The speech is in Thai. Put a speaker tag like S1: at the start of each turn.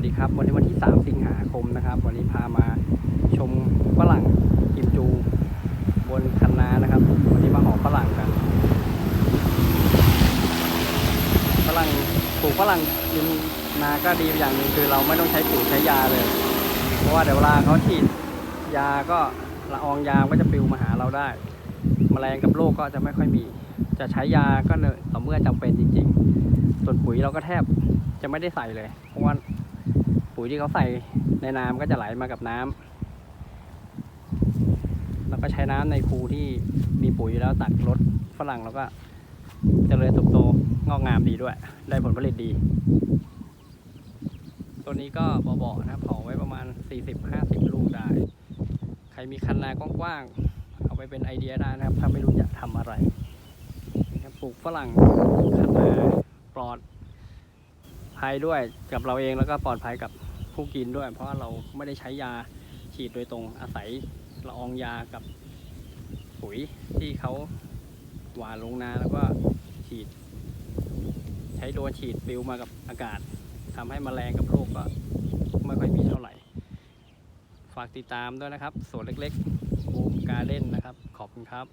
S1: วัสดีครับ วันนี้วันที่ 3 สิงหาคมนะครับ วันนี้พามาชมฝรั่งกิมจู บนคันนานะครับ วันนี้มาหอฝรั่งกันฝรั่งปลูกฝรั่งริมนาก็ดีอย่างหนึ่งคือเราไม่ต้องใช้ปุ๋ยใช้ยาเลย เพราะว่าเดี๋ยวเวลาเขาฉีดยาก็ละอองยาก็จะปลิวมาหาเราได้แมลงกับโรคก็จะไม่ค่อยมี จะใช้ยาก็เนต่อเมื่อจำเป็นจริง ๆ ส่วนปุ๋ยเราก็แทบจะไม่ได้ใส่เลย เพราะว่า ปุ๋ยที่เขาใส่ในน้ำก็จะไหลมากับน้ำแล้วก็ใช้น้ำในคูที่มีปุ๋ยแล้วตักรดฝรั่งแล้วก็จเจริญเติบโตงอกงามดีด้วย ได้ผลผลิตดี ตัวนี้ก็เบาๆนะเผาไว้ประมาณ 40-50 ลูกได้ ใครมีคันนากว้างๆเอาไปเป็นไอเดียได้นะครับ ถ้าไม่รู้จะทำอะไรนะครับปลูกฝรั่งคันนาปลอดภัยด้วยกับเราเองแล้วก็ปลอดภัยกับ ผู้กินด้วย เพราะเราไม่ได้ใช้ยาฉีดโดยตรงอาศัยละอองยากับปุ๋ยที่เขาหวานลงนาแล้วก็ฉีด ใช้โดรนฉีดปลิวมากับอากาศทำให้แมลงกับโรคก็ไม่ค่อยมีเท่าไหร่ ฝากติดตามด้วยนะครับสวนเล็กๆบูมการเด้นนะครับ ขอบคุณครับ